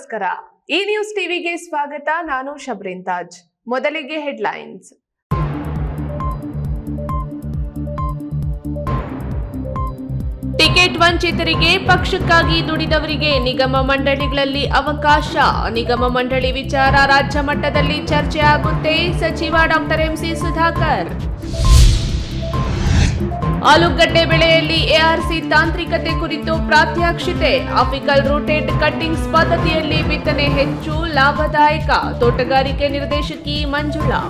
ನಮಸ್ಕಾರ. ಈ ನ್ಯೂಸ್ ಟಿವಿಗೆ ಸ್ವಾಗತ. ನಾನು ಶಬ್ರಿನ್ ತಾಜ್. ಮೊದಲಿಗೆ ಹೆಡ್ಲೈನ್ಸ್. ಟಿಕೆಟ್ ವಂಚಿತರಿಗೆ, ಪಕ್ಷಕ್ಕಾಗಿ ದುಡಿದವರಿಗೆ ನಿಗಮ ಮಂಡಳಿಗಳಲ್ಲಿ ಅವಕಾಶ. ನಿಗಮ ಮಂಡಳಿ ವಿಚಾರ ರಾಜ್ಯ ಮಟ್ಟದಲ್ಲಿ ಚರ್ಚೆ ಆಗುತ್ತೆ. ಸಚಿವ ಡಾಕ್ಟರ್ ಎಂಸಿ ಸುಧಾಕರ್. ಆಲೂಗಡ್ಡೆ ಬೆಳೆಯಲ್ಲಿ ಎಆರ್ಸಿ ತಾಂತ್ರಿಕತೆ ಕುರಿತು ಪ್ರಾತ್ಯಕ್ಷಿತೆ ಆಫಿಕಲ್ ರೂಟೆಡ್ ಕಟ್ಟಿಂಗ್ಸ್ ಪದ್ಧತಿಯಲ್ಲಿ ಬಿತ್ತನೆ ಹೆಚ್ಚು ಲಾಭದಾಯಕ, ತೋಟಗಾರಿಕೆ ನಿರ್ದೇಶಕಿ ಮಂಜುಳಾ.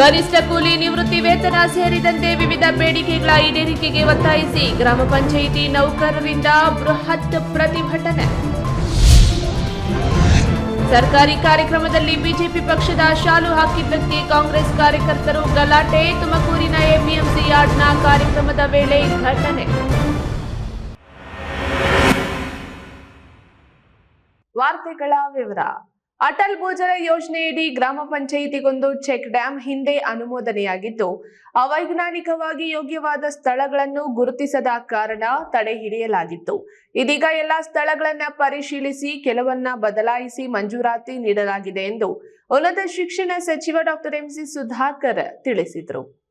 ಗರಿಷ್ಠ ಕೂಲಿ ನಿವೃತ್ತಿ ವೇತನ ಸೇರಿದಂತೆ ವಿವಿಧ ಬೇಡಿಕೆಗಳ ಈಡೇರಿಕೆಗೆ ಒತ್ತಾಯಿಸಿ ಗ್ರಾಮ ಪಂಚಾಯಿತಿ ನೌಕರರಿಂದ ಬೃಹತ್ ಪ್ರತಿಭಟನೆ. ಸರ್ಕಾರಿ ಕಾರ್ಯಕ್ರಮದಲ್ಲಿ ಬಿಜೆಪಿ ಪಕ್ಷದ ಶಾಲು ಹಾಕಿದ್ದಕ್ಕೆ ಕಾಂಗ್ರೆಸ್ ಕಾರ್ಯಕರ್ತರು ಗಲಾಟೆ. ತುಮಕೂರಿನ ಎಂಬಿಎಂಸಿ ಯಾರ್ಡ್ನ ಕಾರ್ಯಕ್ರಮದ ವೇಳೆ ಘಟನೆ. ವಾರ್ತೆಗಳ ವಿವರ. ಅಟಲ್ ಭೂಜಲ ಯೋಜನೆಯಡಿ ಗ್ರಾಮ ಪಂಚಾಯಿತಿಗೊಂದು ಚೆಕ್ ಡ್ಯಾಂ ಹಿಂದೆ ಅನುಮೋದನೆಯಾಗಿದ್ದು, ಅವೈಜ್ಞಾನಿಕವಾಗಿ ಯೋಗ್ಯವಾದ ಸ್ಥಳಗಳನ್ನು ಗುರುತಿಸದ ಕಾರಣ ತಡೆ ಹಿಡಿಯಲಾಗಿತ್ತು. ಇದೀಗ ಎಲ್ಲಾ ಸ್ಥಳಗಳನ್ನ ಪರಿಶೀಲಿಸಿ, ಕೆಲವನ್ನ ಬದಲಾಯಿಸಿ ಮಂಜೂರಾತಿ ನೀಡಲಾಗಿದೆ ಎಂದು ಉನ್ನತ ಶಿಕ್ಷಣ ಸಚಿವ ಡಾಕ್ಟರ್ ಎಂಸಿ ಸುಧಾಕರ್ ತಿಳಿಸಿದರು.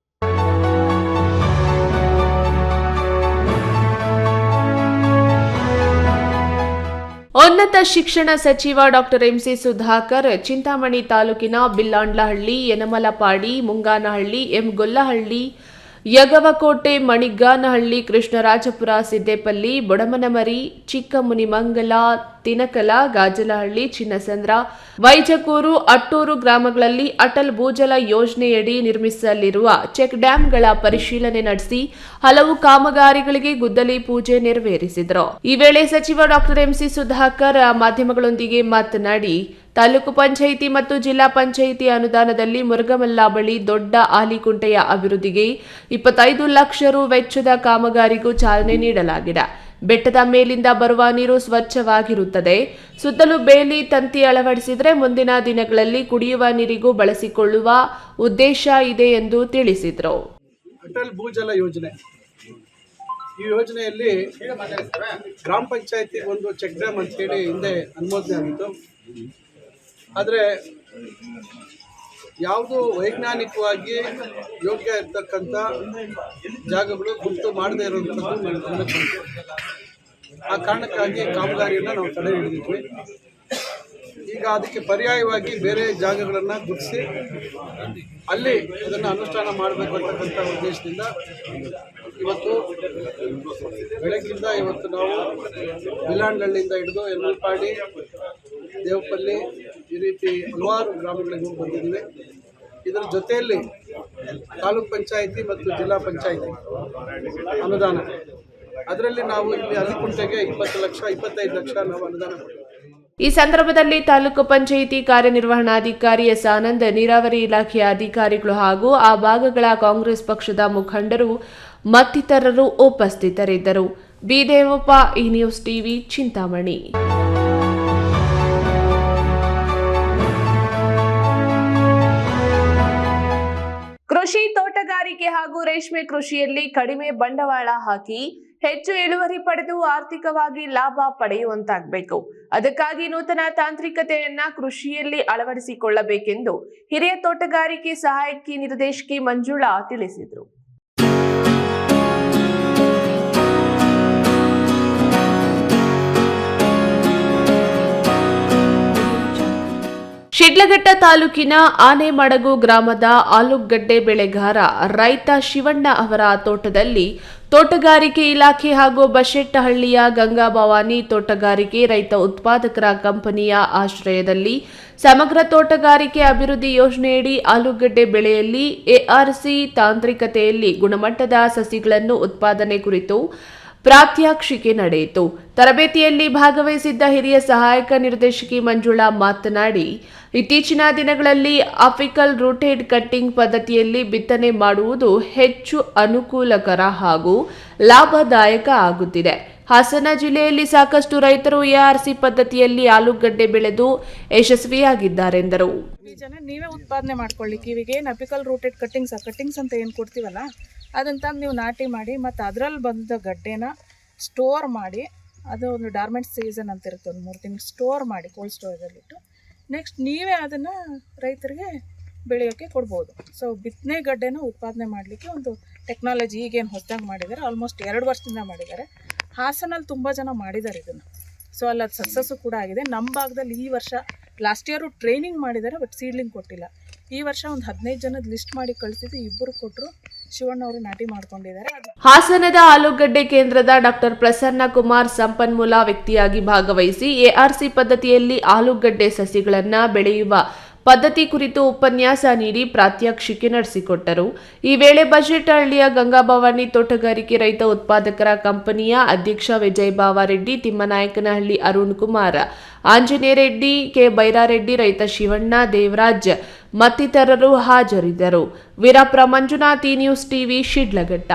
ಉನ್ನತ ಶಿಕ್ಷಣ ಸಚಿವ ಡಾಕ್ಟರ್ ಎಂಸಿ ಸುಧಾಕರ್ ಚಿಂತಾಮಣಿ ತಾಲೂಕಿನ ಬಿಲ್ಲಾಂಡ್ಲಹಳ್ಳಿ ಯನಮಲಪಾಡಿ ಮುಂಗಾನಹಳ್ಳಿ ಎಂ ಗೊಲ್ಲಹಳ್ಳಿ ಯಗವಕೋಟೆ, ಮಣಿಗಾನಹಳ್ಳಿ, ಕೃಷ್ಣರಾಜಪುರ, ಸಿದ್ದೇಪಲ್ಲಿ, ಬೊಡಮನಮರಿ, ಚಿಕ್ಕಮುನಿಮಂಗಲ ತಿನಕಲ, ಗಾಜಲಹಳ್ಳಿ, ಚಿನ್ನಸಂದ್ರ, ವೈಜಕೂರು, ಅಟ್ಟೂರು ಗ್ರಾಮಗಳಲ್ಲಿ ಅಟಲ್ ಭೂಜಲ ಯೋಜನೆಯಡಿ ನಿರ್ಮಿಸಲಿರುವ ಚೆಕ್ ಡ್ಯಾಂಗಳ ಪರಿಶೀಲನೆ ನಡೆಸಿ ಹಲವು ಕಾಮಗಾರಿಗಳಿಗೆ ಗುದ್ದಲಿ ಪೂಜೆ ನೆರವೇರಿಸಿದರು. ಈ ವೇಳೆ ಸಚಿವ ಡಾಕ್ಟರ್ ಎಂಸಿ ಸುಧಾಕರ್ ಮಾಧ್ಯಮಗಳೊಂದಿಗೆ ಮಾತನಾಡಿ, ತಾಲೂಕು ಪಂಚಾಯಿತಿ ಮತ್ತು ಜಿಲ್ಲಾ ಪಂಚಾಯಿತಿ ಅನುದಾನದಲ್ಲಿ ಮುರುಗಮಲ್ಲ ಬಳಿ ದೊಡ್ಡ ಆಲಿಕುಂಟೆಯ ಅಭಿವೃದ್ಧಿಗೆ ಇಪ್ಪತ್ತೈದು ಲಕ್ಷ ರು ವೆಚ್ಚದ ಕಾಮಗಾರಿಗೂ ಚಾಲನೆ ನೀಡಲಾಗಿದೆ. ಬೆಟ್ಟದ ಮೇಲಿಂದ ಬರುವ ನೀರು ಸ್ವಚ್ಛವಾಗಿರುತ್ತದೆ. ಸುತ್ತಲೂ ಬೇಲಿ, ತಂತಿ ಅಳವಡಿಸಿದರೆ ಮುಂದಿನ ದಿನಗಳಲ್ಲಿ ಕುಡಿಯುವ ನೀರಿಗೂ ಬಳಸಿಕೊಳ್ಳುವ ಉದ್ದೇಶ ಇದೆ ಎಂದು ತಿಳಿಸಿದರು. ಅಟಲ್ ಭೂಜಲ ಯೋಜನೆ. ಈ ಯೋಜನೆಯಲ್ಲಿ ಗ್ರಾಮ ಪಂಚಾಯತಿ ಒಂದು ಚೆಕ್ ಡ್ಯಾಮ್ ಅಂತ ಹೇಳಿ ಹಿಂದೆ ಅನುಮೋದನೆ ಆಗಿತ್ತು. ಆದರೆ ಯಾವುದು ವೈಜ್ಞಾನಿಕವಾಗಿ ಯೋಗ್ಯ ಇರ್ತಕ್ಕಂಥ ಜಾಗಗಳು ಗುರುತು ಮಾಡದೇ ಇರೋವಂಥದ್ದು ಆ ಕಾರಣಕ್ಕಾಗಿ ಕಾಮಗಾರಿಯನ್ನು ನಾವು ತಡೆ ಹಿಡಿದಿದ್ವಿ. ಈಗ ಅದಕ್ಕೆ ಪರ್ಯಾಯವಾಗಿ ಬೇರೆ ಜಾಗಗಳನ್ನು ಗುರುತಿಸಿ ಅಲ್ಲಿ ಅದನ್ನು ಅನುಷ್ಠಾನ ಮಾಡಬೇಕು ಅಂತಕ್ಕಂಥ ಉದ್ದೇಶದಿಂದ ಇವತ್ತು ಬೆಳಗ್ಗಿಂದ ಇವತ್ತು ನಾವು ಬಿಲಾಂಡಳ್ಳಿಯಿಂದ ಹಿಡಿದು ಯಲ್ಮಲ್ಪಾಡಿ ದೇವಪಲ್ಲಿ ಈ ರೀತಿ ಹಲವಾರು ಗ್ರಾಮಗಳಿಗೆ ಹೋಗಿ ಬಂದಿದ್ದೀವಿ. ಇದರ ಜೊತೆಯಲ್ಲಿ ತಾಲೂಕ್ ಪಂಚಾಯಿತಿ ಮತ್ತು ಜಿಲ್ಲಾ ಪಂಚಾಯಿತಿ ಅನುದಾನ. ಅದರಲ್ಲಿ ನಾವು ಇಲ್ಲಿ ಅಲಿಕುಂಟೆಗೆ ಇಪ್ಪತ್ತು ಲಕ್ಷ, ಇಪ್ಪತ್ತೈದು ಲಕ್ಷ ನಾವು ಅನುದಾನ ಈ ಸಂದರ್ಭದಲ್ಲಿ ತಾಲೂಕು ಪಂಚಾಯಿತಿ ಕಾರ್ಯನಿರ್ವಹಣಾಧಿಕಾರಿ ಎಸ್ ಆನಂದ್, ನೀರಾವರಿ ಇಲಾಖೆಯ ಅಧಿಕಾರಿಗಳು ಹಾಗೂ ಆ ಭಾಗಗಳ ಕಾಂಗ್ರೆಸ್ ಪಕ್ಷದ ಮುಖಂಡರು ಮತ್ತಿತರರು ಉಪಸ್ಥಿತರಿದ್ದರು. Bidevappa E news TV Chintamani. ಕೃಷಿ ತೋಟಗಾರಿಕೆ ಹಾಗೂ ರೇಷ್ಮೆ ಕೃಷಿಯಲ್ಲಿ ಕಡಿಮೆ ಬಂಡವಾಳ ಹಾಕಿ ಹೆಚ್ಚು ಇಳುವರಿ ಪಡೆದು ಆರ್ಥಿಕವಾಗಿ ಲಾಭ ಪಡೆಯುವಂತಾಗಬೇಕು. ಅದಕ್ಕಾಗಿ ನೂತನ ತಾಂತ್ರಿಕತೆಯನ್ನ ಕೃಷಿಯಲ್ಲಿ ಅಳವಡಿಸಿಕೊಳ್ಳಬೇಕೆಂದು ಹಿರಿಯ ತೋಟಗಾರಿಕೆ ಸಹಾಯಕಿ ನಿರ್ದೇಶಕಿ ಮಂಜುಳಾ ತಿಳಿಸಿದರು. ಶಿಡ್ಲಘಟ್ಟ ತಾಲೂಕಿನ ಆನೆಮಡಗು ಗ್ರಾಮದ ಆಲೂಗಡ್ಡೆ ಬೆಳೆಗಾರ ರೈತ ಶಿವಣ್ಣ ಅವರ ತೋಟದಲ್ಲಿ ತೋಟಗಾರಿಕೆ ಇಲಾಖೆ ಹಾಗೂ ಬಶೆಟ್ಟಹಳ್ಳಿಯ ಗಂಗಾಭವಾನಿ ತೋಟಗಾರಿಕೆ ರೈತ ಉತ್ಪಾದಕರ ಕಂಪನಿಯ ಆಶ್ರಯದಲ್ಲಿ ಸಮಗ್ರ ತೋಟಗಾರಿಕೆ ಅಭಿವೃದ್ಧಿ ಯೋಜನೆಯಡಿ ಆಲೂಗಡ್ಡೆ ಬೆಳೆಯಲ್ಲಿ ಎಆರ್ಸಿ ತಾಂತ್ರಿಕತೆಯಲ್ಲಿ ಗುಣಮಟ್ಟದ ಸಸಿಗಳನ್ನು ಉತ್ಪಾದನೆ ಕುರಿತು ಪ್ರಾತ್ಯಕ್ಷಿಕೆ ನಡೆಯಿತು. ತರಬೇತಿಯಲ್ಲಿ ಭಾಗವಹಿಸಿದ್ದ ಹಿರಿಯ ಸಹಾಯಕ ನಿರ್ದೇಶಕಿ ಮಂಜುಳಾ ಮಾತನಾಡಿ, ಇತ್ತೀಚಿನ ದಿನಗಳಲ್ಲಿ ಅಫಿಕಲ್ ರೂಟೆಡ್ ಕಟ್ಟಿಂಗ್ ಪದ್ಧತಿಯಲ್ಲಿ ಬಿತ್ತನೆ ಮಾಡುವುದು ಹೆಚ್ಚು ಅನುಕೂಲಕರ ಹಾಗೂ ಲಾಭದಾಯಕ ಆಗುತ್ತಿದೆ. ಹಾಸನ ಜಿಲ್ಲೆಯಲ್ಲಿ ಸಾಕಷ್ಟು ರೈತರು ಎಆರ್ಸಿ ಪದ್ಧತಿಯಲ್ಲಿ ಆಲೂಗಡ್ಡೆ ಬೆಳೆದು ಯಶಸ್ವಿಯಾಗಿದ್ದಾರೆಂದರು ಜನ ನೀವೇ ಉತ್ಪಾದನೆ ಮಾಡ್ಕೊಳ್ಳಿ. ಕಿವಿಗೆ ಅಪಿಕಲ್ ರೂಟೆಡ್ ಕಟ್ಟಿಂಗ್ಸ್ ಕಟ್ಟಿಂಗ್ಸ್ ಅಂತ ಏನು ಕೊಡ್ತೀವಲ್ಲ? ಅದನ್ನ ತಂದು ನೀವು ನಾಟಿ ಮಾಡಿ, ಮತ್ತು ಅದರಲ್ಲಿ ಬಂದ ಗಡ್ಡೆನ ಸ್ಟೋರ್ ಮಾಡಿ, ಅದು ಒಂದು ಡಾರ್ಮೆಂಟ್ ಸೀಸನ್ ಅಂತ ಇರುತ್ತೆ ಒಂದು ಮೂರು ತಿಂಗಳು ಸ್ಟೋರ್ ಮಾಡಿ ಕೋಲ್ಡ್ ಸ್ಟೋರೇಜಲ್ಲಿಟ್ಟು ನೆಕ್ಸ್ಟ್ ನೀವೇ ಅದನ್ನು ರೈತರಿಗೆ ಬೆಳೆಯೋಕ್ಕೆ ಕೊಡ್ಬೋದು. ಸೊ ಬಿತ್ತನೆ ಗಡ್ಡೆನ ಉತ್ಪಾದನೆ ಮಾಡಲಿಕ್ಕೆ ಒಂದು ಟೆಕ್ನಾಲಜಿ ಈಗೇನು ಹೊಸದಾಗಿ ಮಾಡಿದ್ದಾರೆ ಆಲ್ಮೋಸ್ಟ್ ಎರಡು ವರ್ಷದಿಂದ ಮಾಡಿದ್ದಾರೆ ಹಾಸನಲ್ಲಿ ತುಂಬ ಜನ ಮಾಡಿದ್ದಾರೆ ಇದನ್ನು. ಸೊ ಅಲ್ಲಿ ಅದು ಸಕ್ಸಸ್ಸು ಕೂಡ ಆಗಿದೆ. ನಮ್ಮ ಭಾಗದಲ್ಲಿ ಈ ವರ್ಷ ಲಾಸ್ಟ್ ಇಯರು ಟ್ರೈನಿಂಗ್ ಮಾಡಿದ್ದಾರೆ ಬಟ್ ಸೀಡ್ಲಿಂಗ್ ಕೊಟ್ಟಿಲ್ಲ. ಈ ವರ್ಷ ಒಂದು ಹದಿನೈದು ಜನದ ಲಿಸ್ಟ್ ಮಾಡಿ ಕಳಿಸಿದ್ದು ಇಬ್ಬರು ಕೊಟ್ಟರು ಶಿವಣ್ಣ ಅವರು ನಾಟಿ ಮಾಡ್ಕೊಂಡಿದ್ದಾರೆ. ಹಾಸನದ ಆಲೂಗಡ್ಡೆ ಕೇಂದ್ರದ ಡಾಕ್ಟರ್ ಪ್ರಸನ್ನ ಕುಮಾರ್ ಸಂಪನ್ಮೂಲ ವ್ಯಕ್ತಿಯಾಗಿ ಭಾಗವಹಿಸಿ ಎಆರ್ಸಿ ಪದ್ಧತಿಯಲ್ಲಿ ಆಲೂಗಡ್ಡೆ ಸಸಿಗಳನ್ನು ಬೆಳೆಯುವ ಪದ್ಧತಿ ಕುರಿತು ಉಪನ್ಯಾಸ ನೀಡಿ ಪ್ರಾತ್ಯಕ್ಷಿಕೆ ನಡೆಸಿಕೊಟ್ಟರು. ಈ ವೇಳೆ ಬಜೆಟ್ ಹಳ್ಳಿಯ ಗಂಗಾಭವಾನಿ ತೋಟಗಾರಿಕೆ ರೈತ ಉತ್ಪಾದಕರ ಕಂಪನಿಯ ಅಧ್ಯಕ್ಷ ವಿಜಯ್ ಬಾವಾರೆಡ್ಡಿ, ತಿಮ್ಮನಾಯಕನಹಳ್ಳಿ ಅರುಣ್ ಕುಮಾರ್, ಆಂಜನೇಯ ರೆಡ್ಡಿ, ಕೆ ಬೈರಾರೆಡ್ಡಿ, ರೈತ ಶಿವಣ್ಣ, ದೇವರಾಜ್ ಮತ್ತಿತರರು ಹಾಜರಿದ್ದರು. ವೀರಪ್ರ ಮಂಜುನಾಥ್ ನ್ಯೂಸ್ ಟಿವಿ, ಶಿಡ್ಲಘಟ್ಟ.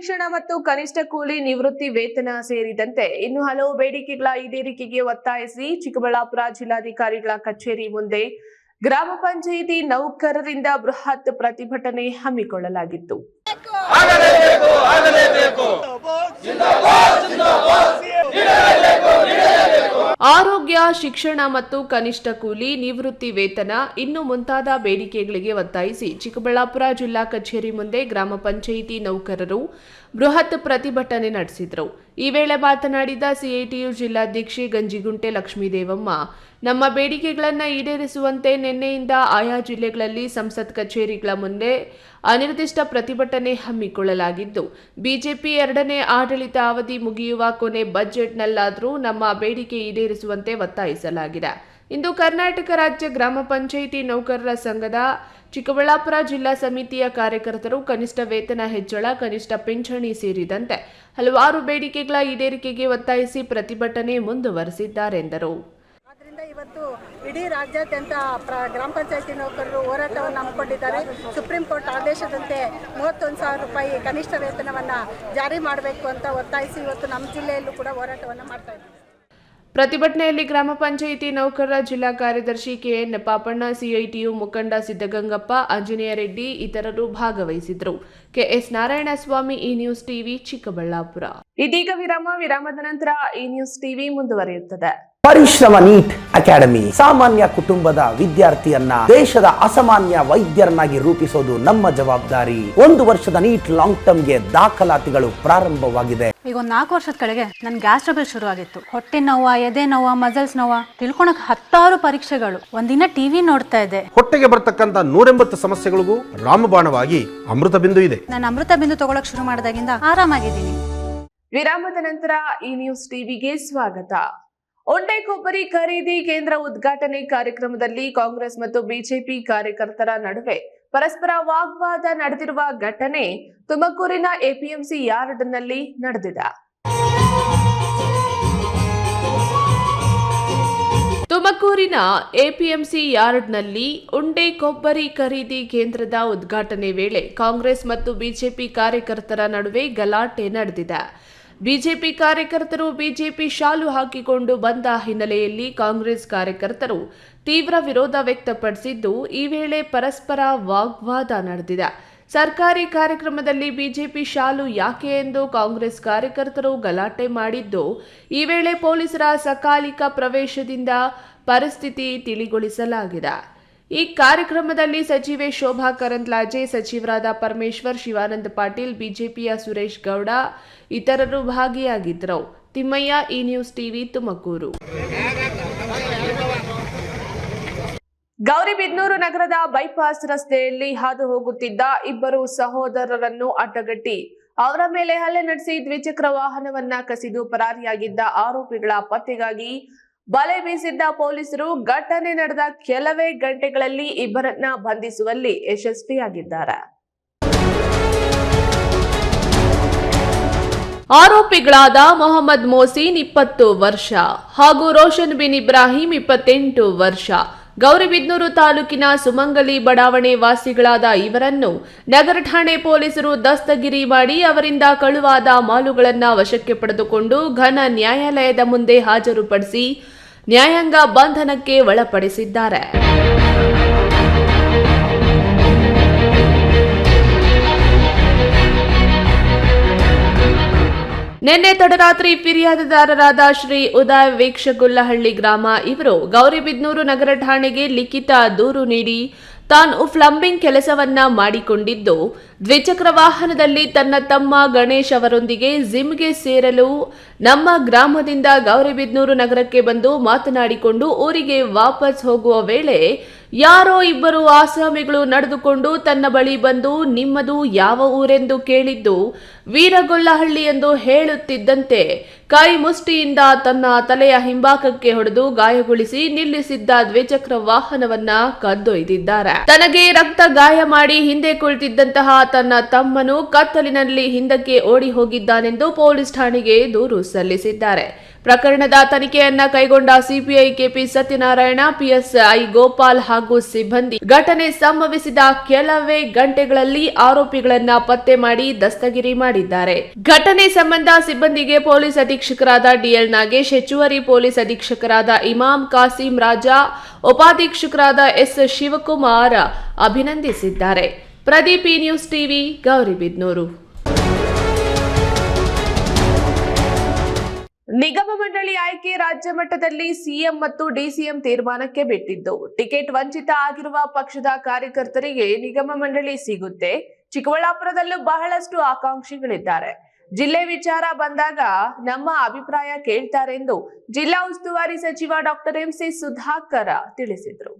ಶಿಕ್ಷಣ ಮತ್ತು ಕನಿಷ್ಠ ಕೂಲಿ ನಿವೃತ್ತಿ ವೇತನ ಸೇರಿದಂತೆ ಇನ್ನು ಹಲವು ಬೇಡಿಕೆಗಳ ಈಡೇರಿಕೆಗೆ ಒತ್ತಾಯಿಸಿ ಚಿಕ್ಕಬಳ್ಳಾಪುರ ಜಿಲ್ಲಾಧಿಕಾರಿಗಳ ಕಚೇರಿ ಮುಂದೆ ಗ್ರಾಮ ಪಂಚಾಯಿತಿ ನೌಕರರಿಂದ ಬೃಹತ್ ಪ್ರತಿಭಟನೆ ಹಮ್ಮಿಕೊಳ್ಳಲಾಗಿತ್ತು. ಆರೋಗ್ಯ ಶಿಕ್ಷಣ ಮತ್ತು ಕನಿಷ್ಠ ಕೂಲಿ ನಿವೃತ್ತಿ ವೇತನ ಇನ್ನು ಮುಂತಾದ ಬೇಡಿಕೆಗಳಿಗೆ ಒತ್ತಾಯಿಸಿ ಚಿಕ್ಕಬಳ್ಳಾಪುರ ಜಿಲ್ಲಾ ಕಚೇರಿ ಮುಂದೆ ಗ್ರಾಮ ಪಂಚಾಯಿತಿ ನೌಕರರು ಬೃಹತ್ ಪ್ರತಿಭಟನೆ ನಡೆಸಿದರು. ಈ ವೇಳೆ ಮಾತನಾಡಿದ ಸಿಐಟಿಯು ಜಿಲ್ಲಾಧ್ಯಕ್ಷೆ ಗಂಜಿಗುಂಟೆ ಲಕ್ಷ್ಮೀದೇವಮ್ಮ, ನಮ್ಮ ಬೇಡಿಕೆಗಳನ್ನು ಈಡೇರಿಸುವಂತೆ ನಿನ್ನೆಯಿಂದ ಆಯಾ ಜಿಲ್ಲೆಗಳಲ್ಲಿ ಸಂಸತ್ ಕಚೇರಿಗಳ ಮುಂದೆ ಅನಿರ್ದಿಷ್ಟ ಪ್ರತಿಭಟನೆ ಹಮ್ಮಿಕೊಳ್ಳಲಾಗಿದ್ದು, ಬಿಜೆಪಿ ಎರಡನೇ ಆಡಳಿತ ಅವಧಿ ಮುಗಿಯುವ ಕೊನೆ ಬಜೆಟ್ನಲ್ಲಾದರೂ ನಮ್ಮ ಬೇಡಿಕೆ ಈಡೇರಿಸುವಂತೆ ಒತ್ತಾಯಿಸಲಾಗಿದೆ. ಇಂದು ಕರ್ನಾಟಕ ರಾಜ್ಯ ಗ್ರಾಮ ಪಂಚಾಯಿತಿ ನೌಕರರ ಸಂಘದ ಚಿಕ್ಕಬಳ್ಳಾಪುರ ಜಿಲ್ಲಾ ಸಮಿತಿಯ ಕಾರ್ಯಕರ್ತರು ಕನಿಷ್ಠ ವೇತನ ಹೆಚ್ಚಳ, ಕನಿಷ್ಠ ಪಿಂಚಣಿ ಸೇರಿದಂತೆ ಹಲವಾರು ಬೇಡಿಕೆಗಳ ಈಡೇರಿಕೆಗೆ ಒತ್ತಾಯಿಸಿ ಪ್ರತಿಭಟನೆ ಮುಂದುವರೆಸಿದ್ದಾರೆಂದರು ಇವತ್ತು ಇಡೀ ರಾಜ್ಯಾದ್ಯಂತ ಪ್ರ, ಗ್ರಾಮ ಪಂಚಾಯತಿ ನೌಕರರು ಹೋರಾಟವನ್ನು ಹಮ್ಮಿಕೊಂಡಿದ್ದಾರೆ. ಸುಪ್ರೀಂ ಕೋರ್ಟ್ ಆದೇಶದಂತೆ ಮೂವತ್ತೊಂದು ಸಾವಿರ ರೂಪಾಯಿ ಕನಿಷ್ಠ ವೇತನವನ್ನು ಜಾರಿ ಮಾಡಬೇಕು ಅಂತ ಒತ್ತಾಯಿಸಿ ಇವತ್ತು ನಮ್ಮ ಜಿಲ್ಲೆಯಲ್ಲೂ ಕೂಡ ಹೋರಾಟವನ್ನು ಮಾಡ್ತಾ ಪ್ರತಿಭಟನೆಯಲ್ಲಿ ಗ್ರಾಮ ಪಂಚಾಯಿತಿ ನೌಕರರ ಜಿಲ್ಲಾ ಕಾರ್ಯದರ್ಶಿ ಕೆಎನ್ ಪಾಪಣ್ಣ, ಸಿಐಟಿಯು ಮುಖಂಡ ಸಿದ್ದಗಂಗಪ್ಪ, ಆಂಜನೇಯ ರೆಡ್ಡಿ ಇತರರು ಭಾಗವಹಿಸಿದ್ರು ಕೆಎಸ್ ನಾರಾಯಣಸ್ವಾಮಿ, ಈ ನ್ಯೂಸ್ ಟಿವಿ ಚಿಕ್ಕಬಳ್ಳಾಪುರ. ಇದೀಗ ವಿರಾಮ, ವಿರಾಮದ ನಂತರ ಈ ನ್ಯೂಸ್ ಟಿವಿ ಮುಂದುವರಿಯುತ್ತದೆ. ಪರಿಶ್ರಮ ನೀಟ್ ಅಕಾಡೆಮಿ. ಸಾಮಾನ್ಯ ಕುಟುಂಬದ ವಿದ್ಯಾರ್ಥಿಯನ್ನ ದೇಶದ ಅಸಾಮಾನ್ಯ ವೈದ್ಯರನ್ನಾಗಿ ರೂಪಿಸೋದು ನಮ್ಮ ಜವಾಬ್ದಾರಿ. ಒಂದು ವರ್ಷದ ನೀಟ್ ಲಾಂಗ್ ಟರ್ಮ್ಗೆ ದಾಖಲಾತಿಗಳು ಪ್ರಾರಂಭವಾಗಿದೆ. ಈಗ ಒಂದು ನಾಲ್ಕು ವರ್ಷದ ಕೆಳಗೆ ನನ್ ಗ್ಯಾಸ್ ಟ್ರಬಲ್ ಶುರು ಆಗಿತ್ತು. ಹೊಟ್ಟೆ ನೋವ ಎದೆ ನೋವ ಮಸಲ್ಸ್ ನೋವ ತಿಳ್ಕೊಳಕ್ ಹತ್ತಾರು ಪರೀಕ್ಷೆಗಳು. ಒಂದಿನ ಟಿವಿ ನೋಡ್ತಾ ಇದ್ದೆ. ಹೊಟ್ಟೆಗೆ ಬರ್ತಕ್ಕಂತ ನೂರೆಂಬತ್ತು ಸಮಸ್ಯೆಗಳಿಗೂ ರಾಮಬಾಣವಾಗಿ ಅಮೃತ ಬಿಂದು ಇದೆ. ನಾನು ಅಮೃತ ಬಿಂದು ತಗೊಳಕ್ ಶುರು ಮಾಡಿದಾಗಿಂದ ಆರಾಮಾಗಿದ್ದೀನಿ. ವಿರಾಮದ ನಂತರ ಈ ನ್ಯೂಸ್ ಟಿವಿಗೆ ಸ್ವಾಗತ. ಒಂಡೆ ಕೊಬ್ಬರಿ ಖರೀದಿ ಕೇಂದ್ರ ಉದ್ಘಾಟನೆ ಕಾರ್ಯಕ್ರಮದಲ್ಲಿ ಕಾಂಗ್ರೆಸ್ ಮತ್ತು ಬಿಜೆಪಿ ಕಾರ್ಯಕರ್ತರ ನಡುವೆ ಪರಸ್ಪರ ವಾಗ್ವಾದ ನಡೆದಿರುವ ಘಟನೆ ತುಮಕೂರಿನ ಎಪಿಎಂಸಿ ಯಾರ್ಡ್ನಲ್ಲಿ ನಡೆದಿದೆ. ತುಮಕೂರಿನ ಎಪಿಎಂಸಿ ಯಾರ್ಡ್ನಲ್ಲಿ ಉಂಡೆ ಕೊಬ್ಬರಿ ಖರೀದಿ ಕೇಂದ್ರದ ಉದ್ಘಾಟನೆ ವೇಳೆ ಕಾಂಗ್ರೆಸ್ ಮತ್ತು ಬಿಜೆಪಿ ಕಾರ್ಯಕರ್ತರ ನಡುವೆ ಗಲಾಟೆ ನಡೆದಿದೆ. ಬಿಜೆಪಿ ಕಾರ್ಯಕರ್ತರು ಬಿಜೆಪಿ ಶಾಲು ಹಾಕಿಕೊಂಡು ಬಂದ ಹಿನ್ನೆಲೆಯಲ್ಲಿ ಕಾಂಗ್ರೆಸ್ ಕಾರ್ಯಕರ್ತರು ತೀವ್ರ ವಿರೋಧ ವ್ಯಕ್ತಪಡಿಸಿದ್ದು, ಈ ವೇಳೆ ಪರಸ್ಪರ ವಾಗ್ವಾದ ನಡೆದಿದೆ. ಸರ್ಕಾರಿ ಕಾರ್ಯಕ್ರಮದಲ್ಲಿ ಬಿಜೆಪಿ ಶಾಲು ಯಾಕೆ ಎಂದು ಕಾಂಗ್ರೆಸ್ ಕಾರ್ಯಕರ್ತರು ಗಲಾಟೆ ಮಾಡಿದ್ದು, ಈ ವೇಳೆ ಪೊಲೀಸರ ಸಕಾಲಿಕ ಪ್ರವೇಶದಿಂದ ಪರಿಸ್ಥಿತಿ ತಿಳಿಗೊಳಿಸಲಾಗಿದೆ. ಈ ಕಾರ್ಯಕ್ರಮದಲ್ಲಿ ಸಚಿವೆ ಶೋಭಾ ಕರಂದ್ಲಾಜೆ, ಸಚಿವರಾದ ಪರಮೇಶ್ವರ್, ಶಿವಾನಂದ ಪಾಟೀಲ್, ಬಿಜೆಪಿಯ ಸುರೇಶ್ ಗೌಡ ಇತರರು ಭಾಗಿಯಾಗಿದ್ದರು. Thimmaiah E news TV Tumakuru. Gauribidanur ನಗರದ ಬೈಪಾಸ್ ರಸ್ತೆಯಲ್ಲಿ ಹಾದು ಹೋಗುತ್ತಿದ್ದ ಇಬ್ಬರು ಸಹೋದರರನ್ನು ಅಡ್ಡಗಟ್ಟಿ. ಅವರ ಮೇಲೆ ಹಲ್ಲೆ ನಡೆಸಿ ದ್ವಿಚಕ್ರ ವಾಹನವನ್ನ ಕಸಿದು ಪರಾರಿಯಾಗಿದ್ದ ಆರೋಪಿಗಳ ಪತ್ತೆಗಾಗಿ ಬಲೆ ಬೀಸಿದ್ದ ಪೊಲೀಸರು ಘಟನೆ ನಡೆದ ಕೆಲವೇ ಗಂಟೆಗಳಲ್ಲಿ ಇಬ್ಬರನ್ನ ಬಂಧಿಸುವಲ್ಲಿ ಯಶಸ್ವಿಯಾಗಿದ್ದಾರೆ. ಆರೋಪಿಗಳಾದ ಮೊಹಮ್ಮದ್ ಮೋಸೀನ್ ಇಪ್ಪತ್ತು ವರ್ಷ ಹಾಗೂ ರೋಷನ್ ಬಿನ್ ಇಬ್ರಾಹಿಂ ಇಪ್ಪತ್ತೆಂಟು ವರ್ಷ. ಗೌರಿಬಿದ್ನೂರು ತಾಲೂಕಿನ ಸುಮಂಗಲಿ ಬಡಾವಣೆ ವಾಸಿಗಳಾದ ಇವರನ್ನು ನಗರ ಠಾಣೆ ಪೊಲೀಸರು ದಸ್ತಗಿರಿ ಮಾಡಿ ಅವರಿಂದ ಕಳುವಾದ ಮಾಲುಗಳನ್ನು ವಶಕ್ಕೆ ಪಡೆದುಕೊಂಡು ಘನ ನ್ಯಾಯಾಲಯದ ಮುಂದೆ ಹಾಜರುಪಡಿಸಿ ನ್ಯಾಯಾಂಗ ಬಂಧನಕ್ಕೆ ಒಳಪಡಿಸಿದ್ದಾರೆ. ನಿನ್ನೆ ತಡರಾತ್ರಿ ಫಿರ್ಯಾದಿದಾರರಾದ ಶ್ರೀ ಉದಯ್ ವೀಕ್ಷಗುಲ್ಲಹಳ್ಳಿ ಗ್ರಾಮ ಇವರು ಗೌರಿಬಿದ್ನೂರು ನಗರ ಠಾಣೆಗೆ ಲಿಖಿತ ದೂರು ನೀಡಿ ತಾನು ಪ್ಲಂಬಿಂಗ್ ಕೆಲಸವನ್ನ ಮಾಡಿಕೊಂಡಿದ್ದು ದ್ವಿಚಕ್ರ ವಾಹನದಲ್ಲಿ ತನ್ನ ತಮ್ಮ ಗಣೇಶ್ ಅವರೊಂದಿಗೆ ಜಿಮ್ಗೆ ಸೇರಲು ನಮ್ಮ ಗ್ರಾಮದಿಂದ ಗೌರಿಬಿದ್ನೂರು ನಗರಕ್ಕೆ ಬಂದು ಮಾತನಾಡಿಕೊಂಡು ಊರಿಗೆ ವಾಪಸ್ ಹೋಗುವ ವೇಳೆ ಯಾರೋ ಇಬ್ಬರು ಆಸಾಮಿಗಳು ನಡೆದುಕೊಂಡು ತನ್ನ ಬಳಿ ಬಂದು ನಿಮ್ಮದು ಯಾವ ಊರೆಂದು ಕೇಳಿದ್ದು ವೀರಗೊಲ್ಲಹಳ್ಳಿ ಎಂದು ಹೇಳುತ್ತಿದ್ದಂತೆ ಕೈ ಮುಷ್ಟಿಯಿಂದ ತನ್ನ ತಲೆಯ ಹಿಂಭಾಗಕ್ಕೆ ಹೊಡೆದು ಗಾಯಗೊಳಿಸಿ ನಿಲ್ಲಿಸಿದ್ದ ದ್ವಿಚಕ್ರ ವಾಹನವನ್ನ ಕದ್ದೊಯ್ದಿದ್ದಾರೆ. ತನಗೆ ರಕ್ತ ಗಾಯ ಮಾಡಿ ಹಿಂದೆ ಕುಳಿತಿದ್ದಂತಹ ತನ್ನ ತಮ್ಮನು ಕತ್ತಲಿನಲ್ಲಿ ಹಿಂದಕ್ಕೆ ಓಡಿ ಹೋಗಿದ್ದಾನೆಂದು ಪೊಲೀಸ್ ಠಾಣೆಗೆ ದೂರು ಸಲ್ಲಿಸಿದ್ದಾರೆ. ಪ್ರಕರಣದ ತನಿಖೆಯನ್ನ ಕೈಗೊಂಡ CPI KP Satyanarayana, PSI Gopal ಹಾಗೂ ಸಿಬ್ಬಂದಿ. ಘಟನೆ ಸಂಭವಿಸಿದ ಕೆಲವೇ ಗಂಟೆಗಳಲ್ಲಿ ಆರೋಪಿಗಳನ್ನ ಪತ್ತೆ ಮಾಡಿ ದಸ್ತಗಿರಿ ಮಾಡಿದ್ದಾರೆ. ಘಟನೆ ಸಂಬಂಧ ಸಿಬ್ಬಂದಿಗೆ ಪೊಲೀಸ್ ಅಧೀಕ್ಷಕರಾದ ಡಿಎಲ್ ನಾಗೇಶ್, ಹೆಚ್ಚುವರಿ ಪೊಲೀಸ್ ಅಧೀಕ್ಷಕರಾದ ಇಮಾಮ್ ಕಾಸಿಂ ರಾಜಾ ಉಪಾಧೀಕ್ಷಕರಾದ ಎಸ್. ಶಿವಕುಮಾರ್ ಅಭಿನಂದಿಸಿದ್ದಾರೆ. Pradeep news TV, Gauribidanur. ನಿಗಮ ಮಂಡಳಿ ಆಯ್ಕೆ ರಾಜ್ಯ ಮಟ್ಟದಲ್ಲಿ ಸಿಎಂ ಮತ್ತು ಡಿಸಿಎಂ ತೀರ್ಮಾನಕ್ಕೆ ಬಿಟ್ಟಿದ್ದು. ಟಿಕೆಟ್ ವಂಚಿತ ಆಗಿರುವ ಪಕ್ಷದ ಕಾರ್ಯಕರ್ತರಿಗೆ ನಿಗಮ ಮಂಡಳಿ ಸಿಗುತ್ತೆ. ಚಿಕ್ಕಬಳ್ಳಾಪುರದಲ್ಲೂ ಬಹಳಷ್ಟು ಆಕಾಂಕ್ಷಿಗಳಿದ್ದಾರೆ. ಜಿಲ್ಲೆ ವಿಚಾರ ಬಂದಾಗ ನಮ್ಮ ಅಭಿಪ್ರಾಯ ಕೇಳ್ತಾರೆಂದು ಜಿಲ್ಲಾ ಉಸ್ತುವಾರಿ ಸಚಿವ ಡಾಕ್ಟರ್ ಎಂಸಿ ಸುಧಾಕರ್ ತಿಳಿಸಿದರು.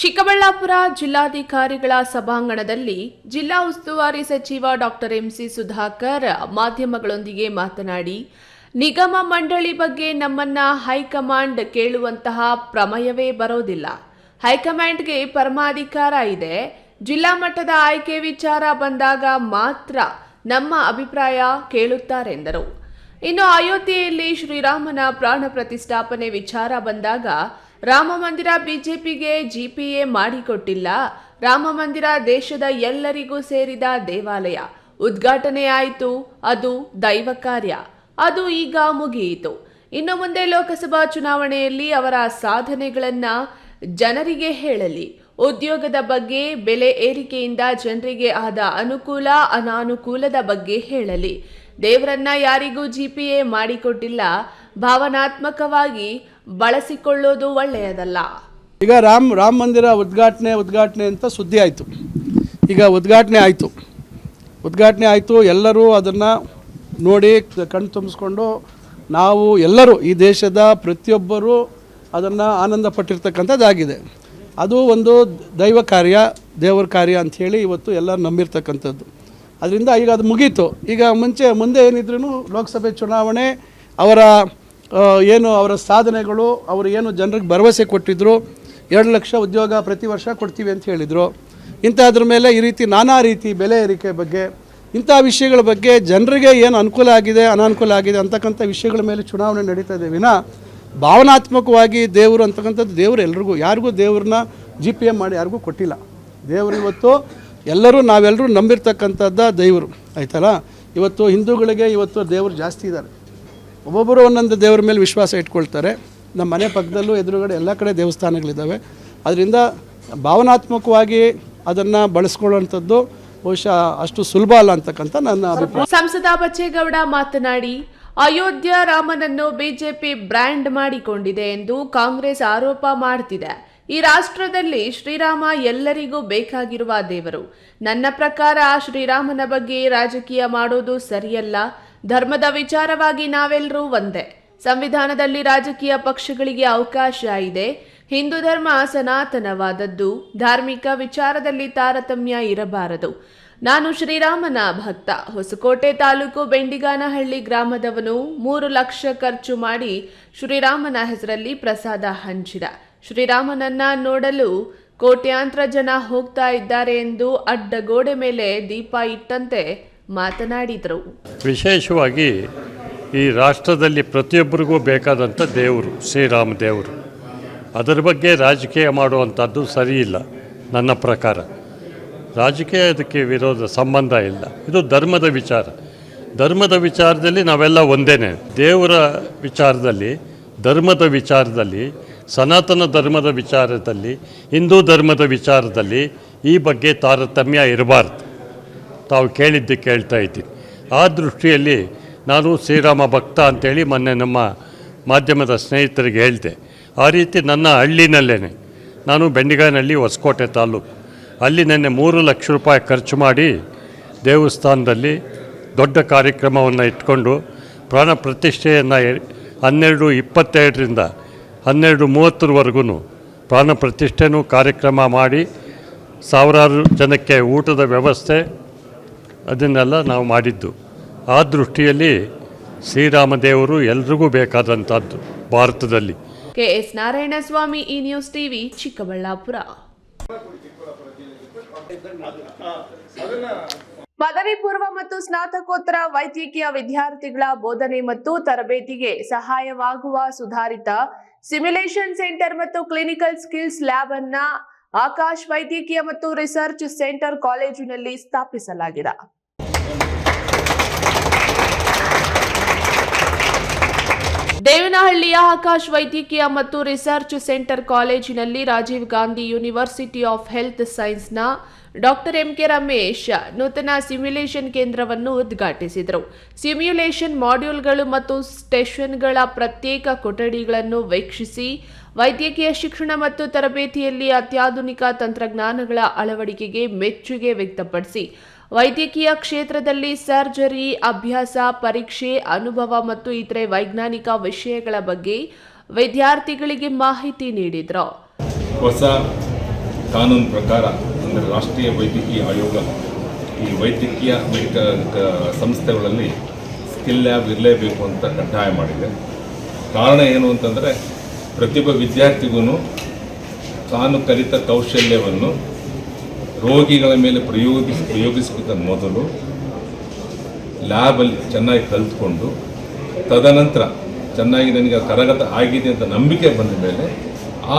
ಚಿಕ್ಕಬಳ್ಳಾಪುರ ಜಿಲ್ಲಾಧಿಕಾರಿಗಳ ಸಭಾಂಗಣದಲ್ಲಿ ಜಿಲ್ಲಾ ಉಸ್ತುವಾರಿ ಸಚಿವ ಡಾಕ್ಟರ್ ಎಂಸಿ ಸುಧಾಕರ್ ಮಾಧ್ಯಮಗಳೊಂದಿಗೆ ಮಾತನಾಡಿ, ನಿಗಮ ಮಂಡಳಿ ಬಗ್ಗೆ ನಮ್ಮನ್ನ ಹೈಕಮಾಂಡ್ ಕೇಳುವಂತಹ ಪ್ರಮಯವೇ ಬರೋದಿಲ್ಲ. ಹೈಕಮಾಂಡ್ಗೆ ಪರಮಾಧಿಕಾರ ಇದೆ. ಜಿಲ್ಲಾ ಮಟ್ಟದ ಆಯ್ಕೆ ವಿಚಾರ ಬಂದಾಗ ಮಾತ್ರ ನಮ್ಮ ಅಭಿಪ್ರಾಯ ಕೇಳುತ್ತಾರೆಂದರು ಇನ್ನು ಅಯೋಧ್ಯೆಯಲ್ಲಿ ಶ್ರೀರಾಮನ ಪ್ರಾಣ ಪ್ರತಿಷ್ಠಾಪನೆ ವಿಚಾರ ಬಂದಾಗ ರಾಮ ಮಂದಿರ ಬಿಜೆಪಿಗೆ ಜಿಪಿಎ ಮಾಡಿಕೊಟ್ಟಿಲ್ಲ. ರಾಮ ಮಂದಿರ ದೇಶದ ಎಲ್ಲರಿಗೂ ಸೇರಿದ ದೇವಾಲಯ. ಉದ್ಘಾಟನೆ ಆಯಿತು ಅದು ದೈವ ಕಾರ್ಯ. ಅದು ಈಗ ಮುಗಿಯಿತು. ಇನ್ನು ಮುಂದೆ ಲೋಕಸಭಾ ಚುನಾವಣೆಯಲ್ಲಿ ಅವರ ಸಾಧನೆಗಳನ್ನ ಜನರಿಗೆ ಹೇಳಲಿ. ಉದ್ಯೋಗದ ಬಗ್ಗೆ, ಬೆಲೆ ಏರಿಕೆಯಿಂದ ಜನರಿಗೆ ಆದ ಅನುಕೂಲ, ಅನಾನುಕೂಲದ ಬಗ್ಗೆ ಹೇಳಲಿ. ದೇವರನ್ನ ಯಾರಿಗೂ ಜಿಪಿಎ ಮಾಡಿಕೊಟ್ಟಿಲ್ಲ. ಭಾವನಾತ್ಮಕವಾಗಿ ಬಳಸಿಕೊಳ್ಳೋದು ಒಳ್ಳೆಯದಲ್ಲ. ಈಗ ರಾಮ್, ರಾಮ ಮಂದಿರ ಉದ್ಘಾಟನೆ ಉದ್ಘಾಟನೆ ಅಂತ ಸುದ್ದಿ ಆಯಿತು. ಈಗ ಉದ್ಘಾಟನೆ ಆಯಿತು. ಉದ್ಘಾಟನೆ ಆಯಿತು, ಎಲ್ಲರೂ ಅದನ್ನು ನೋಡಿ ಕಣ್ಣು ತುಂಬಿಸ್ಕೊಂಡು ನಾವು ಎಲ್ಲರೂ ಈ ದೇಶದ ಪ್ರತಿಯೊಬ್ಬರೂ ಅದನ್ನು ಆನಂದ ಪಟ್ಟಿರ್ತಕ್ಕಂಥದ್ದಾಗಿದೆ ಅದು ಒಂದು ದೈವ ಕಾರ್ಯ, ದೇವರ ಕಾರ್ಯ ಅಂಥೇಳಿ ಇವತ್ತು ಎಲ್ಲರೂ ನಂಬಿರ್ತಕ್ಕಂಥದ್ದು. ಅದರಿಂದ ಈಗ ಅದು ಮುಗೀತು. ಈಗ ಮುಂಚೆ, ಮುಂದೆ ಏನಿದ್ರೂ ಲೋಕಸಭೆ ಚುನಾವಣೆ ಅವರ ಏನು ಅವರ ಸಾಧನೆಗಳು, ಅವರು ಏನು ಜನರಿಗೆ ಭರವಸೆ ಕೊಟ್ಟಿದ್ದರು ಎರಡು ಲಕ್ಷ ಉದ್ಯೋಗ ಪ್ರತಿ ವರ್ಷ ಕೊಡ್ತೀವಿ ಅಂತ ಹೇಳಿದರು. ಇಂಥದ್ರ ಮೇಲೆ ಈ ರೀತಿ ನಾನಾ ರೀತಿ ಬೆಲೆ ಏರಿಕೆ ಬಗ್ಗೆ, ಇಂಥ ವಿಷಯಗಳ ಬಗ್ಗೆ ಜನರಿಗೆ ಏನು ಅನುಕೂಲ ಆಗಿದೆ, ಅನಾನುಕೂಲ ಆಗಿದೆ ಅಂತಕ್ಕಂಥ ವಿಷಯಗಳ ಮೇಲೆ ಚುನಾವಣೆ ನಡೀತಾ ಇದೆ. ವಿನ ಭಾವನಾತ್ಮಕವಾಗಿ ದೇವರು ಅಂತಕ್ಕಂಥದ್ದು ದೇವರು ಎಲ್ರಿಗೂ, ಯಾರಿಗೂ ದೇವ್ರನ್ನ ಜಿ ಪಿ ಎಂ ಮಾಡಿ ಯಾರಿಗೂ ಕೊಟ್ಟಿಲ್ಲ. ದೇವರು ಇವತ್ತು ಎಲ್ಲರೂ ನಾವೆಲ್ಲರೂ ನಂಬಿರ್ತಕ್ಕಂಥದ್ದು ದೇವರು, ಆಯ್ತಲ್ಲ? ಇವತ್ತು ಹಿಂದೂಗಳಿಗೆ ಇವತ್ತು ದೇವರು ಜಾಸ್ತಿ ಇದ್ದಾರೆ. ಒಬ್ಬೊಬ್ಬರು ಒಂದೊಂದು ದೇವರ ಮೇಲೆ ವಿಶ್ವಾಸ ಇಟ್ಕೊಳ್ತಾರೆ. ನಮ್ಮ ಮನೆ ಪಕ್ಕದಲ್ಲೂ ಎದುರುಗಡೆ ಎಲ್ಲ ಕಡೆ ದೇವಸ್ಥಾನಗಳಿದ್ದಾವೆ. ಅದರಿಂದ ಭಾವನಾತ್ಮಕವಾಗಿ ಅದನ್ನು ಬಳಸ್ಕೊಳ್ಳುವಂಥದ್ದು ಬಹುಶಃ ಅಷ್ಟು ಸುಲಭ ಅಲ್ಲ ಅಂತಕ್ಕಂಥ ನನ್ನ ಅಭಿಪ್ರಾಯ. ಸಂಸದ ಬಚ್ಚೇಗೌಡ ಮಾತನಾಡಿ, ಅಯೋಧ್ಯ ರಾಮನನ್ನು ಬಿಜೆಪಿ ಬ್ರ್ಯಾಂಡ್ ಮಾಡಿಕೊಂಡಿದೆ ಎಂದು ಕಾಂಗ್ರೆಸ್ ಆರೋಪ ಮಾಡ್ತಿದೆ. ಈ ರಾಷ್ಟ್ರದಲ್ಲಿ ಶ್ರೀರಾಮ ಎಲ್ಲರಿಗೂ ಬೇಕಾಗಿರುವ ದೇವರು. ನನ್ನ ಪ್ರಕಾರ ಶ್ರೀರಾಮನ ಬಗ್ಗೆ ರಾಜಕೀಯ ಮಾಡೋದು ಸರಿಯಲ್ಲ. ಧರ್ಮದ ವಿಚಾರವಾಗಿ ನಾವೆಲ್ಲರೂ ಒಂದೇ. ಸಂವಿಧಾನದಲ್ಲಿ ರಾಜಕೀಯ ಪಕ್ಷಗಳಿಗೆ ಅವಕಾಶ ಇದೆ. ಹಿಂದೂ ಧರ್ಮ ಸನಾತನವಾದದ್ದು. ಧಾರ್ಮಿಕ ವಿಚಾರದಲ್ಲಿ ತಾರತಮ್ಯ ಇರಬಾರದು. ನಾನು ಶ್ರೀರಾಮನ ಭಕ್ತ. ಹೊಸಕೋಟೆ ತಾಲೂಕು ಬೆಂಡಿಗಾನಹಳ್ಳಿ ಗ್ರಾಮದವನು. ಮೂರು ಲಕ್ಷ ಖರ್ಚು ಮಾಡಿ ಶ್ರೀರಾಮನ ಹೆಸರಲ್ಲಿ ಪ್ರಸಾದ ಹಂಚಿದ. ಶ್ರೀರಾಮನನ್ನ ನೋಡಲು ಕೋಟ್ಯಾಂತರ ಜನ ಹೋಗ್ತಾ ಇದ್ದಾರೆ ಎಂದು ಅಡ್ಡಗೋಡೆ ಮೇಲೆ ದೀಪ ಇಟ್ಟಂತೆ ಮಾತನಾಡಿದರು. ವಿಶೇಷವಾಗಿ ಈ ರಾಷ್ಟ್ರದಲ್ಲಿ ಪ್ರತಿಯೊಬ್ಬರಿಗೂ ಬೇಕಾದಂಥ ದೇವರು, ಶ್ರೀರಾಮ ದೇವರು. ಅದರ ಬಗ್ಗೆ ರಾಜಕೀಯ ಮಾಡುವಂಥದ್ದು ಸರಿಯಿಲ್ಲ, ನನ್ನ ಪ್ರಕಾರ. ರಾಜಕೀಯ ಇದಕ್ಕೆ ವಿರೋಧ, ಸಂಬಂಧ ಇಲ್ಲ. ಇದು ಧರ್ಮದ ವಿಚಾರ. ಧರ್ಮದ ವಿಚಾರದಲ್ಲಿ ನಾವೆಲ್ಲ ಒಂದೇನೆ. ದೇವರ ವಿಚಾರದಲ್ಲಿ, ಧರ್ಮದ ವಿಚಾರದಲ್ಲಿ, ಸನಾತನ ಧರ್ಮದ ವಿಚಾರದಲ್ಲಿ, ಹಿಂದೂ ಧರ್ಮದ ವಿಚಾರದಲ್ಲಿ ಈ ಬಗ್ಗೆ ತಾರತಮ್ಯ ಇರಬಾರ್ದು. ತಾವು ಕೇಳಿದ್ದು ಕೇಳ್ತಾ ಇದ್ದೀನಿ. ಆ ದೃಷ್ಟಿಯಲ್ಲಿ ನಾನು ಶ್ರೀರಾಮ ಭಕ್ತ ಅಂತೇಳಿ ಮೊನ್ನೆ ನಮ್ಮ ಮಾಧ್ಯಮದ ಸ್ನೇಹಿತರಿಗೆ ಹೇಳಿದೆ. ಆ ರೀತಿ ನನ್ನ ಹಳ್ಳಿನಲ್ಲೇ ನಾನು ಬೆಂಡಿಗಾನಹಳ್ಳಿ, ಹೊಸಕೋಟೆ ತಾಲೂಕು. ಅಲ್ಲಿ ನೆನ್ನೆ ಮೂರು ಲಕ್ಷ ರೂಪಾಯಿ ಖರ್ಚು ಮಾಡಿ ದೇವಸ್ಥಾನದಲ್ಲಿ ದೊಡ್ಡ ಕಾರ್ಯಕ್ರಮವನ್ನು ಇಟ್ಕೊಂಡು ಪ್ರಾಣ ಪ್ರತಿಷ್ಠೆಯನ್ನು ಹನ್ನೆರಡು ಇಪ್ಪತ್ತೆರಡರಿಂದ ಹನ್ನೆರಡು ಮೂವತ್ತರವರೆಗೂ ಪ್ರಾಣ ಪ್ರತಿಷ್ಠೆನೂ ಕಾರ್ಯಕ್ರಮ ಮಾಡಿ ಸಾವಿರಾರು ಜನಕ್ಕೆ ಊಟದ ವ್ಯವಸ್ಥೆ ಅದನ್ನೆಲ್ಲ ನಾವು ಮಾಡಿದ್ದು. ಆ ದೃಷ್ಟಿಯಲ್ಲಿ ಶ್ರೀರಾಮದೇವರು ಎಲ್ರಿಗೂ ಬೇಕಾದಂಥದ್ದು ಭಾರತದಲ್ಲಿ. ಕೆಎಸ್ ನಾರಾಯಣಸ್ವಾಮಿ ಈ ನ್ಯೂಸ್ ಟಿವಿ ಚಿಕ್ಕಬಳ್ಳಾಪುರ. ಪದವಿ ಪೂರ್ವ ಮತ್ತು ಸ್ನಾತಕೋತ್ತರ ವೈದ್ಯಕೀಯ ವಿದ್ಯಾರ್ಥಿಗಳ ಬೋಧನೆ ಮತ್ತು ತರಬೇತಿಗೆ ಸಹಾಯವಾಗುವ ಸುಧಾರಿತ ಸಿಮ್ಯುಲೇಷನ್ ಸೆಂಟರ್ ಮತ್ತು ಕ್ಲಿನಿಕಲ್ ಸ್ಕಿಲ್ಸ್ ಲ್ಯಾಬ್ ಅನ್ನ ಆಕಾಶ್ ವೈದ್ಯಕೀಯ ಮತ್ತು ರಿಸರ್ಚ್ ಸೆಂಟರ್ ಕಾಲೇಜಿನಲ್ಲಿ ಸ್ಥಾಪಿಸಲಾಗಿದೆ. ದೇವನಹಳ್ಳಿಯ ಆಕಾಶ್ ವೈದ್ಯಕೀಯ ಮತ್ತು ರಿಸರ್ಚ್ ಸೆಂಟರ್ ಕಾಲೇಜಿನಲ್ಲಿ Rajiv Gandhi university of health ಸೈನ್ಸ್ನ doctor M K Ramesh ನೂತನ ಸಿಮ್ಯುಲೇಷನ್ ಕೇಂದ್ರವನ್ನು ಉದ್ಘಾಟಿಸಿದರು. ಸಿಮ್ಯುಲೇಷನ್ ಮಾಡ್ಯೂಲ್ಗಳು ಮತ್ತು ಸ್ಟೇಷನ್ಗಳ ಪ್ರತ್ಯೇಕ ಕೊಠಡಿಗಳನ್ನು ವೀಕ್ಷಿಸಿ, ವೈದ್ಯಕೀಯ ಶಿಕ್ಷಣ ಮತ್ತು ತರಬೇತಿಯಲ್ಲಿ ಅತ್ಯಾಧುನಿಕ ತಂತ್ರಜ್ಞಾನಗಳ ಅಳವಡಿಕೆಗೆ ಮೆಚ್ಚುಗೆ ವ್ಯಕ್ತಪಡಿಸಿ ವೈದ್ಯಕೀಯ ಕ್ಷೇತ್ರದಲ್ಲಿ ಸರ್ಜರಿ, ಅಭ್ಯಾಸ, ಪರೀಕ್ಷೆ, ಅನುಭವ ಮತ್ತು ಇತರೆ ವೈಜ್ಞಾನಿಕ ವಿಷಯಗಳ ಬಗ್ಗೆ ವಿದ್ಯಾರ್ಥಿಗಳಿಗೆ ಮಾಹಿತಿ ನೀಡಿದರು. ಹೊಸ ಕಾನೂನು ಪ್ರಕಾರ ಅಂದರೆ ರಾಷ್ಟ್ರೀಯ ವೈದ್ಯಕೀಯ ಆಯೋಗ ಈ ವೈದ್ಯಕೀಯ ಮೆಡಿಕಲ್ ಸಂಸ್ಥೆಗಳಲ್ಲಿ ಸ್ಕಿಲ್ ಲ್ಯಾಬ್ ಇರಲೇಬೇಕು ಅಂತ ಕಡ್ಡಾಯ ಮಾಡಿದೆ. ಕಾರಣ ಏನು ಅಂತಂದರೆ ಪ್ರತಿಯೊಬ್ಬ ವಿದ್ಯಾರ್ಥಿಗೂ ತಾನು ಕಲಿತ ಕೌಶಲ್ಯವನ್ನು ರೋಗಿಗಳ ಮೇಲೆ ಪ್ರಯೋಗಿಸಿ ಪ್ರಯೋಗಿಸಿದ ಮೊದಲು ಲ್ಯಾಬಲ್ಲಿ ಚೆನ್ನಾಗಿ ಕಲಿತ್ಕೊಂಡು ತದನಂತರ ಚೆನ್ನಾಗಿ ನನಗೆ ಕರಗತ ಆಗಿದೆ ಅಂತ ನಂಬಿಕೆ ಬಂದ ಮೇಲೆ ಆ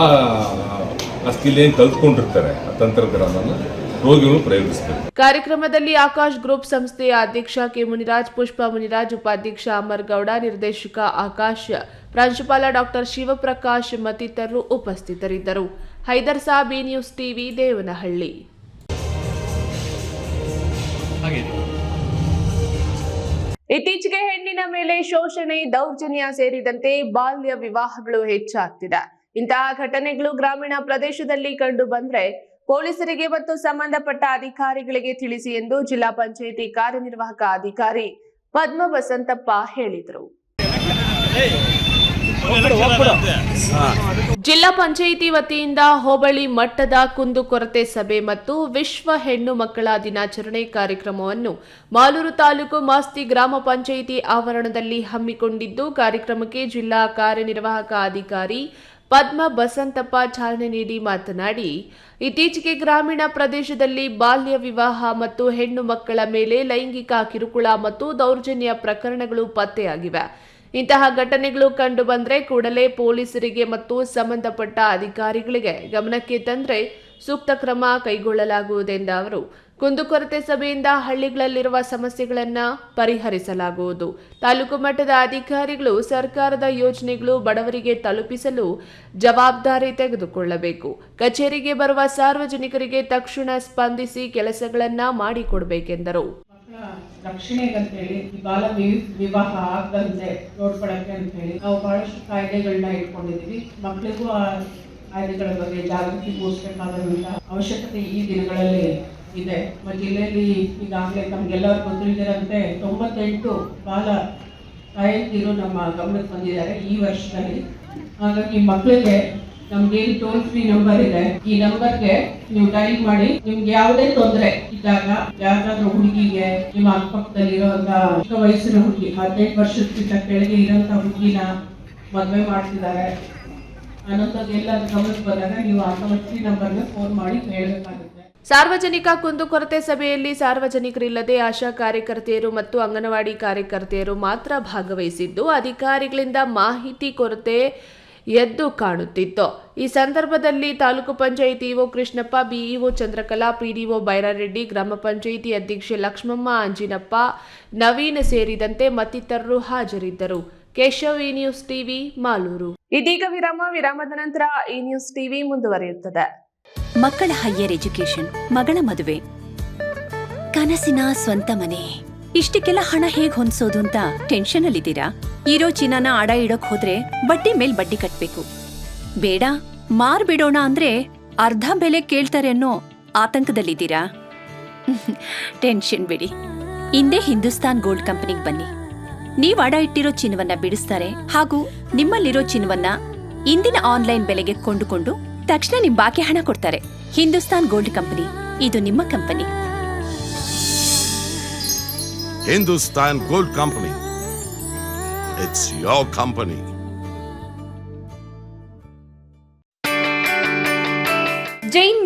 ಆ ಸ್ಕಿಲ್ ಕಲ್ತ್ಕೊಂಡಿರ್ತಾರೆ ಆ ತಂತ್ರಜ್ಞಾನವನ್ನು ರೋಗಿಗಳು ಪ್ರಯೋಗಿಸ್ತಾರೆ ಕಾರ್ಯಕ್ರಮದಲ್ಲಿ ಆಕಾಶ್ ಗ್ರೂಪ್ ಸಂಸ್ಥೆಯ ಅಧ್ಯಕ್ಷ ಕೆ ಮುನಿರಾಜ್, ಪುಷ್ಪ ಮುನಿರಾಜ್, ಉಪಾಧ್ಯಕ್ಷ ಅಮರ್ ಗೌಡ, ನಿರ್ದೇಶಕ ಆಕಾಶ್, ಪ್ರಾಂಶುಪಾಲ ಡಾಕ್ಟರ್ ಶಿವಪ್ರಕಾಶ್ ಮತ್ತಿತರರು ಉಪಸ್ಥಿತರಿದ್ದರು. Haider Sab news TV, Devanahalli. ಇತ್ತೀಚೆಗೆ ಹೆಣ್ಣಿನ ಮೇಲೆ ಶೋಷಣೆ ದೌರ್ಜನ್ಯ ಸೇರಿದಂತೆ ಬಾಲ್ಯ ವಿವಾಹಗಳು ಹೆಚ್ಚಾಗ್ತಿದೆ. ಇಂತಹ ಘಟನೆಗಳು ಗ್ರಾಮೀಣ ಪ್ರದೇಶದಲ್ಲಿ ಕಂಡು ಬಂದ್ರೆ ಪೊಲೀಸರಿಗೆ ಮತ್ತು ಸಂಬಂಧಪಟ್ಟ ಅಧಿಕಾರಿಗಳಿಗೆ ತಿಳಿಸಿ ಎಂದು ಜಿಲ್ಲಾ ಪಂಚಾಯಿತಿ ಕಾರ್ಯನಿರ್ವಾಹಕ ಅಧಿಕಾರಿ ಪದ್ಮ ಬಸಂತಪ್ಪ ಹೇಳಿದರು ಜಿಲ್ಲಾ ಪಂಚಾಯಿತಿ ವತಿಯಿಂದ ಹೋಬಳಿ ಮಟ್ಟದ ಕುಂದುಕೊರತೆ ಸಭೆ ಮತ್ತು ವಿಶ್ವ ಹೆಣ್ಣು ಮಕ್ಕಳ ದಿನಾಚರಣೆ ಕಾರ್ಯಕ್ರಮವನ್ನು ಮಾಲೂರು ತಾಲೂಕು ಮಾಸ್ತಿ ಗ್ರಾಮ ಪಂಚಾಯಿತಿ ಆವರಣದಲ್ಲಿ ಹಮ್ಮಿಕೊಂಡಿದ್ದು ಕಾರ್ಯಕ್ರಮಕ್ಕೆ ಜಿಲ್ಲಾ ಕಾರ್ಯನಿರ್ವಾಹಕ ಅಧಿಕಾರಿ ಪದ್ಮ ಬಸಂತಪ್ಪ ಚಾಲನೆ ನೀಡಿ ಮಾತನಾಡಿ ಇತ್ತೀಚೆಗೆ ಗ್ರಾಮೀಣ ಪ್ರದೇಶದಲ್ಲಿ ಬಾಲ್ಯ ವಿವಾಹ ಮತ್ತು ಹೆಣ್ಣು ಮಕ್ಕಳ ಮೇಲೆ ಲೈಂಗಿಕ ಕಿರುಕುಳ ಮತ್ತು ದೌರ್ಜನ್ಯ ಪ್ರಕರಣಗಳು ಪತ್ತೆಯಾಗಿವೆ. ಇಂತಹ ಘಟನೆಗಳು ಕಂಡು ಬಂದರೆ ಕೂಡಲೇ ಪೊಲೀಸರಿಗೆ ಮತ್ತು ಸಂಬಂಧಪಟ್ಟ ಅಧಿಕಾರಿಗಳಿಗೆ ಗಮನಕ್ಕೆ ತಂದರೆ ಸೂಕ್ತ ಕ್ರಮ ಕೈಗೊಳ್ಳಲಾಗುವುದೆಂದ ಅವರು. ಕುಂದುಕೊರತೆ ಸಭೆಯಿಂದ ಹಳ್ಳಿಗಳಲ್ಲಿರುವ ಸಮಸ್ಯೆಗಳನ್ನು ಪರಿಹರಿಸಲಾಗುವುದು. ತಾಲೂಕು ಮಟ್ಟದ ಅಧಿಕಾರಿಗಳು ಸರ್ಕಾರದ ಯೋಜನೆಗಳು ಬಡವರಿಗೆ ತಲುಪಿಸಲು ಜವಾಬ್ದಾರಿ ತೆಗೆದುಕೊಳ್ಳಬೇಕು. ಕಚೇರಿಗೆ ಬರುವ ಸಾರ್ವಜನಿಕರಿಗೆ ತಕ್ಷಣ ಸ್ಪಂದಿಸಿ ಕೆಲಸಗಳನ್ನು ಮಾಡಿಕೊಡಬೇಕೆಂದರು. ರಕ್ಷಣೆಗಂತೇಳಿ ಈ ಬಾಲ ವಿವಾಹ ಆಗದಂತೆ ನೋಡ್ಕೊಳಕ್ಕೆ ಅಂತ ಹೇಳಿ ನಾವು ಬಹಳಷ್ಟು ಕಾಯ್ದೆಗಳನ್ನ ಇಟ್ಕೊಂಡಿದ್ದೀವಿ. ಮಕ್ಕಳಿಗೂ ಆ ಕಾಯ್ದೆಗಳ ಬಗ್ಗೆ ಜಾಗೃತಿ ಮೂಡಿಸಬೇಕಾದಂತ ಅವಶ್ಯಕತೆ ಈ ದಿನಗಳಲ್ಲಿ ಇದೆ. ನಮ್ಮ ಜಿಲ್ಲೆಯಲ್ಲಿ ಈಗಾಗಲೇ ನಮ್ಗೆಲ್ಲರಿಗೂ ಗೊತ್ತಿಲ್ಲದಿರಂತೆ ತೊಂಬತ್ತೆಂಟು ಬಾಲ ತಾಯಂದಿರು ನಮ್ಮ ಗಮನಕ್ಕೆ ಬಂದಿದ್ದಾರೆ ಈ ವರ್ಷದಲ್ಲಿ. ಹಾಗಾಗಿ ಮಕ್ಕಳಿಗೆ ನಮ್ಗೇನು ಟೋಲ್ ಫ್ರೀ ನಂಬರ್ ಇದೆ. ಈ ನಂಬರ್ಗೆ ನೀವು ಡೈಲ್ ಮಾಡಿ, ನಿಮ್ಗೆ ಯಾವುದೇ ತೊಂದರೆ ಇದ್ದಾಗ ಯಾವ್ದಾದ್ರು ಹುಡುಗಿಗೆ ನಿಮ್ಮ ಅಕ್ಕಪಕ್ಕದಲ್ಲಿರುವಂತ ಚಿಕ್ಕ ವಯಸ್ಸಿನ ಹುಡುಗಿ ಹದಿನೆಂಟು ವರ್ಷಕ್ಕಿಂತ ಕೆಳಗೆ ಇರೋಂತ ಹುಡುಗಿನ ಮದುವೆ ಮಾಡ್ತಿದ್ದಾರೆ. ಅನ್ನೋಂಥದ್ದು ಎಲ್ಲ ಗಮನಕ್ಕೆ ಬಂದಾಗ ನೀವು ಆ ಟೋಲ್ ಫೋನ್ ಮಾಡಿ ಕೇಳಬೇಕಾಗುತ್ತೆ ಸಾರ್ವಜನಿಕ ಕುಂದುಕೊರತೆ ಸಭೆಯಲ್ಲಿ ಸಾರ್ವಜನಿಕರಿಲ್ಲದೆ ಆಶಾ ಕಾರ್ಯಕರ್ತೆಯರು ಮತ್ತು ಅಂಗನವಾಡಿ ಕಾರ್ಯಕರ್ತೆಯರು ಮಾತ್ರ ಭಾಗವಹಿಸಿದ್ದು, ಅಧಿಕಾರಿಗಳಿಂದ ಮಾಹಿತಿ ಕೊರತೆ ಎದ್ದು ಕಾಣುತ್ತಿತ್ತು. ಈ ಸಂದರ್ಭದಲ್ಲಿ taluk panchayat EO Krishnappa BEO Chandrakala PDO Bairareddy ಗ್ರಾಮ ಪಂಚಾಯಿತಿ ಅಧ್ಯಕ್ಷೆ ಲಕ್ಷ್ಮಮ್ಮ ಅಂಜಿನಪ್ಪ ನವೀನ್ ಸೇರಿದಂತೆ ಮತ್ತಿತರರು ಹಾಜರಿದ್ದರು. ಕೇಶವ್ ಈ ನ್ಯೂಸ್ ಟಿವಿ ಮಾಲೂರು. ಇದೀಗ ವಿರಾಮ ವಿರಾಮದ ನಂತರ ಈ ನ್ಯೂಸ್ ಟಿವಿ ಮುಂದುವರಿಯುತ್ತದೆ. ಮಕ್ಕಳ ಹೈಯರ್ ಎಜುಕೇಶನ್ ಮಗಳ ಮದುವೆ. ಕನಸಿನ ಸ್ವಂತ ಮನೆ. ಇಷ್ಟಕ್ಕೆಲ್ಲ ಹಣ ಹೇಗ್ ಹೊಂದ್ಸೋದು ಅಂತ ಟೆನ್ಷನ್ ಅಲ್ಲಿದ್ದೀರಾ ಇರೋ ಚಿನ್ನನ ಅಡ ಇಡೋಕ್ ಹೋದ್ರೆ ಬಡ್ಡಿ ಮೇಲ್ ಬಡ್ಡಿ ಕಟ್ಬೇಕು. ಬೇಡ ಮಾರ್ಬಿಡೋಣ ಅಂದ್ರೆ ಅರ್ಧ ಬೆಲೆ ಕೇಳ್ತಾರೆ ಅನ್ನೋ ಆತಂಕದಲ್ಲಿದ್ದೀರಾ ಟೆನ್ಷನ್ ಬಿಡಿ. ಹಿಂದೆ ಹಿಂದೂಸ್ತಾನ್ ಗೋಲ್ಡ್ ಕಂಪನಿಗೆ ಬನ್ನಿ. ನೀವು ಅಡ ಇಟ್ಟಿರೋ ಚಿನ್ನವನ್ನ ಬಿಡಿಸ್ತಾರೆ ಹಾಗೂ ನಿಮ್ಮಲ್ಲಿರೋ ಚಿನ್ನವನ್ನ ಇಂದಿನ ಆನ್ಲೈನ್ ಬೆಲೆಗೆ ಕೊಂಡುಕೊಂಡು ತಕ್ಷಣ ನಿಮ್ ಬಾಕಿ ಹಣ ಕೊಡ್ತಾರೆ. ಹಿಂದೂಸ್ತಾನ್ ಗೋಲ್ಡ್ ಕಂಪನಿ ಇದು ನಿಮ್ಮ company Hindustan gold company it's your company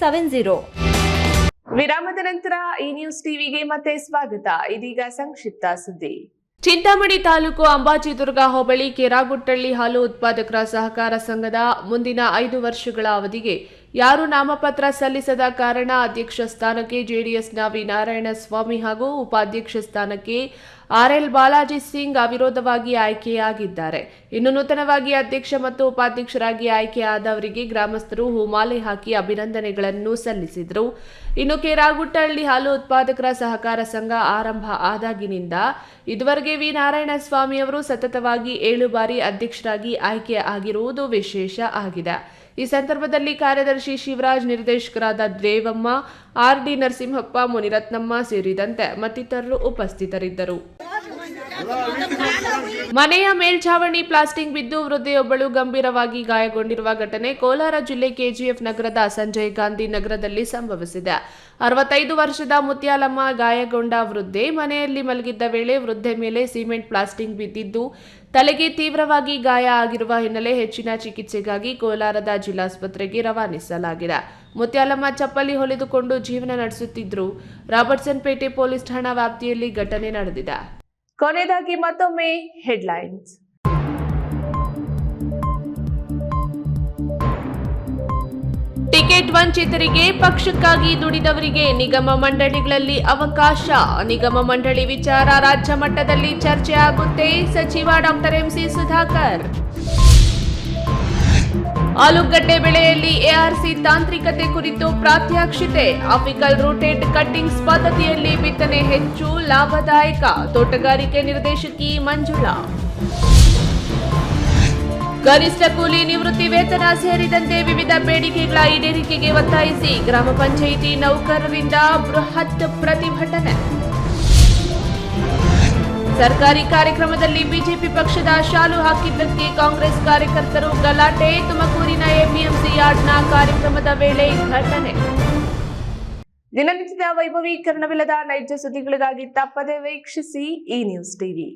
seven zero. ವಿರಾಮದ ನಂತರ ಈ ನ್ಯೂಸ್ ಟಿವಿಗೆ ಮತ್ತೆ ಸ್ವಾಗತ. ಇದೀಗ ಸಂಕ್ಷಿಪ್ತ ಸುದ್ದಿ. ಚಿಂತಾಮಣಿ ತಾಲೂಕು ಅಂಬಾಜಿದುರ್ಗ ಹೋಬಳಿ ಕೆರಾಗುಟ್ಟಳ್ಳಿ ಹಾಲು ಉತ್ಪಾದಕರ ಸಹಕಾರ ಸಂಘದ ಮುಂದಿನ ಐದು ವರ್ಷಗಳ ಅವಧಿಗೆ ಯಾರು ನಾಮಪತ್ರ ಸಲ್ಲಿಸದ ಕಾರಣ ಅಧ್ಯಕ್ಷ ಸ್ಥಾನಕ್ಕೆ ಜೆಡಿಎಸ್ನ ವಿ ನಾರಾಯಣಸ್ವಾಮಿ ಹಾಗೂ ಉಪಾಧ್ಯಕ್ಷ ಸ್ಥಾನಕ್ಕೆ ಆರ್ಎಲ್ ಬಾಲಾಜಿ ಸಿಂಗ್ ಅವಿರೋಧವಾಗಿ ಆಯ್ಕೆಯಾಗಿದ್ದಾರೆ. ಇನ್ನು ನೂತನವಾಗಿ ಅಧ್ಯಕ್ಷ ಮತ್ತು ಉಪಾಧ್ಯಕ್ಷರಾಗಿ ಆಯ್ಕೆಯಾದವರಿಗೆ ಗ್ರಾಮಸ್ಥರು ಹೂಮಾಲೆ ಹಾಕಿ ಅಭಿನಂದನೆಗಳನ್ನು ಸಲ್ಲಿಸಿದರು. ಇನ್ನು ಕೆರಾಗುಟ್ಟಹಳ್ಳಿ ಹಾಲು ಉತ್ಪಾದಕರ ಸಹಕಾರ ಸಂಘ ಆರಂಭ ಆದಾಗಿನಿಂದ ಇದುವರೆಗೆ ವಿ ನಾರಾಯಣಸ್ವಾಮಿ ಅವರು ಸತತವಾಗಿ ಏಳು ಬಾರಿ ಅಧ್ಯಕ್ಷರಾಗಿ ಆಯ್ಕೆ ಆಗಿರುವುದು ವಿಶೇಷ ಆಗಿದೆ. ಈ ಸಂದರ್ಭದಲ್ಲಿ ಕಾರ್ಯದರ್ಶಿ ಶಿವರಾಜ್, ನಿರ್ದೇಶಕರಾದ ದೇವಮ್ಮ ಆರ್ ಡಿ ನರಸಿಂಹಪ್ಪ, ಮುನಿರತ್ನಮ್ಮ ಸೇರಿದಂತೆ ಮತ್ತಿತರರು ಉಪಸ್ಥಿತರಿದ್ದರು. ಮನೆಯ ಮೇಲ್ಛಾವಣಿ ಪ್ಲಾಸ್ಟಿಕ್ ಬಿದ್ದು ವೃದ್ಧೆಯೊಬ್ಬಳು ಗಂಭೀರವಾಗಿ ಗಾಯಗೊಂಡಿರುವ ಘಟನೆ ಕೋಲಾರ ಜಿಲ್ಲೆ ಕೆಜಿಎಫ್ ನಗರದ ಸಂಜಯ್ ಗಾಂಧಿ ನಗರದಲ್ಲಿ ಸಂಭವಿಸಿದೆ. ಅರವತ್ತೈದು ವರ್ಷದ ಮುತ್ಯಾಲಮ್ಮ ಗಾಯಗೊಂಡ ವೃದ್ಧೆ ಮನೆಯಲ್ಲಿ ಮಲಗಿದ್ದ ವೇಳೆ ವೃದ್ಧೆ ಮೇಲೆ ಸಿಮೆಂಟ್ ಪ್ಲಾಸ್ಟಿಕ್ ಬಿದ್ದಿದ್ದು ತಲೆಗೆ ತೀವ್ರವಾಗಿ ಗಾಯ ಆಗಿರುವ ಹಿನ್ನೆಲೆ ಹೆಚ್ಚಿನ ಚಿಕಿತ್ಸೆಗಾಗಿ ಕೋಲಾರದ ಜಿಲ್ಲಾಸ್ಪತ್ರೆಗೆ ರವಾನಿಸಲಾಗಿದೆ. ಮುತ್ಯಾಲಮ್ಮ ಚಪ್ಪಲಿ ಹೊಲಿದುಕೊಂಡು ಜೀವನ ನಡೆಸುತ್ತಿದ್ರು. ರಾಬರ್ಟ್ಸನ್ ಪೇಟೆ ಪೊಲೀಸ್ ಠಾಣಾ ವ್ಯಾಪ್ತಿಯಲ್ಲಿ ಘಟನೆ ನಡೆದಿದೆ. ಕೊನೆಯದಾಗಿ ಮತ್ತೊಮ್ಮೆ ಹೆಡ್ಲೈನ್ಸ್. ಟಿಕೆಟ್ ವಂಚಿತರಿಗೆ ಪಕ್ಷಕ್ಕಾಗಿ ದುಡಿದವರಿಗೆ ನಿಗಮ ಮಂಡಳಿಗಳಲ್ಲಿ ಅವಕಾಶ. ನಿಗಮ ಮಂಡಳಿ ವಿಚಾರ ರಾಜ್ಯ ಮಟ್ಟದಲ್ಲಿ ಚರ್ಚೆ ಆಗುತ್ತೆ. ಸಚಿವ ಡಾಕ್ಟರ್ ಎಂಸಿ ಸುಧಾಕರ್. ಆಲೂಗಡ್ಡೆ ಬೆಳೆಯಲ್ಲಿ ಎಆರ್ಸಿ ತಾಂತ್ರಿಕತೆ ಕುರಿತು ಪ್ರಾತ್ಯಕ್ಷಿತೆ. ಆಫಿಕಲ್ ರೂಟೆಡ್ ಕಟ್ಟಿಂಗ್ಸ್ ಪದ್ಧತಿಯಲ್ಲಿ ಬಿತ್ತನೆ ಹೆಚ್ಚು ಲಾಭದಾಯಕ. ತೋಟಗಾರಿಕೆ ನಿರ್ದೇಶಕಿ ಮಂಜುಳಾ. ಗರಿಷ್ಠ ಕೂಲಿ ನಿವೃತ್ತಿ ವೇತನ ಸೇರಿದಂತೆ ವಿವಿಧ ಬೇಡಿಕೆಗಳ ಈಡೇರಿಕೆಗೆ ಒತ್ತಾಯಿಸಿ ಗ್ರಾಮ ಪಂಚಾಯಿತಿ ನೌಕರರಿಂದ ಬೃಹತ್ ಪ್ರತಿಭಟನೆ. ಸರ್ಕಾರಿ ಕಾರ್ಯಕ್ರಮದಲ್ಲಿ ಬಿಜೆಪಿ ಪಕ್ಷದ ಶಾಲು ಹಾಕಿದ್ದಕ್ಕೆ ಕಾಂಗ್ರೆಸ್ ಕಾರ್ಯಕರ್ತರು ಗಲಾಟೆ, ತುಮಕೂರಿನ ಎಪಿಎಂಸಿ ಯಾರ್ಡ್ನ ಕಾರ್ಯಕ್ರಮದ ವೇಳೆ ಘಟನೆ. ದಿನನಿತ್ಯದ ವೈಭವೀಕರಣವಿಲ್ಲದ ನೈಜ ಸುದ್ದಿಗಳಿಗಾಗಿ ತಪ್ಪದೆ ವೀಕ್ಷಿಸಿ ಈ ನ್ಯೂಸ್ ಟಿವಿ.